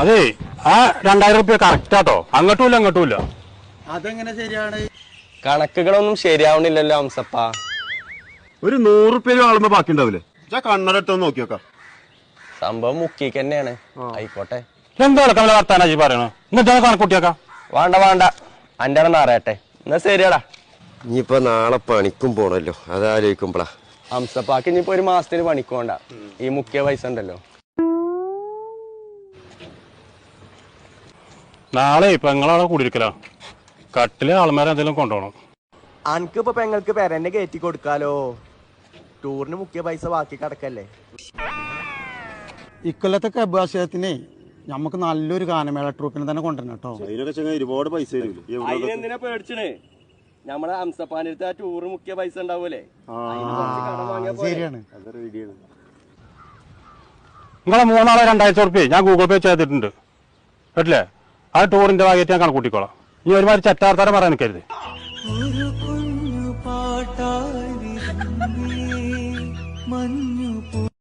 അതെ ആ രണ്ടായിരം റുപ്യ കറക്റ്റാട്ടോ അങ്ങോട്ടും ഇല്ല അങ്ങോട്ടും ഇല്ല അതെങ്ങനെ ശരിയാണ്? കണക്കുകളൊന്നും ശരിയാവണില്ലല്ലോ ഹംസപ്പ. ഒരു നൂറ് റുപ്യ ആളുമ്പോ ബാക്കി ഉണ്ടാവില്ലേ ഞാൻ കണ്ണടട്ടൊന്ന് നോക്കി നോക്കാം സംഭവം മുക്കിക്ക് തന്നെയാണ്. ആയിക്കോട്ടെ. എന്താണ് കമല വർത്താനാജി കണക്കൂട്ടിയാക്കാം വേണ്ട വേണ്ട. അന്റെ അവിടെ അറിയട്ടെ എന്നാ ശരിയാടാ. ഇനിയിപ്പോ നാളെ പണിക്കും പോണല്ലോ. അതാലോചിക്കുമ്പളാ. ഹംസപ്പാക്ക് ഇനിയിപ്പോ ഒരു മാസത്തിന് പണിക്കും വേണ്ട. ഈ മുക്കിയ പൈസ ഉണ്ടല്ലോ. നാളെ ഇപ്പൊ നിങ്ങളവിടെ കൂടിയിരിക്കലോ? കട്ടിൽ ആൾമാരെ എന്തെങ്കിലും കൊണ്ടുപോകണം. അനക്ക് ഇപ്പൊ പെങ്ങൾക്ക് പെരന്നെ കയറ്റി കൊടുക്കാലോ. ടൂറിന് മുക്കിയ പൈസ ബാക്കി കിടക്കല്ലേ. ഇക്കൊല്ലത്തെ അഭിഭാഷകത്തിനെ നമുക്ക് നല്ലൊരു ഗാനമേള ട്രൂപ്പിനെ തന്നെ കൊണ്ടുവരണം കേട്ടോ. അതിനൊക്കെ ചെങ്ങ ഒരുപാട് പൈസ വരില്ലേ ഈ എവിടെ അതിനെന്തിനാ പേടിച്ചണ്? നമ്മുടെ ഹംസപ്പാനടുത്ത് ആ ടൂറ് മുക്കിയ പൈസ ഉണ്ടാവൂലേ? ശരിയാണ്. അത് റെഡിയാണ് നിങ്ങളെ മൂന്നാളെ രണ്ടായിരത്തി റുപ്യ ഞാൻ ഗൂഗിൾ പേ ചെയ്തിട്ടുണ്ട്. കേട്ടില്ലേ? ആ ടൂറിന്റെ ഭാഗമായിട്ട് ഞാൻ കണക്കൂട്ടിക്കോളാം. ഇനി ഒരുമാതിരി ചറ്റാർത്താരം പറയാൻ നിൽക്കരുത്. മഞ്ഞ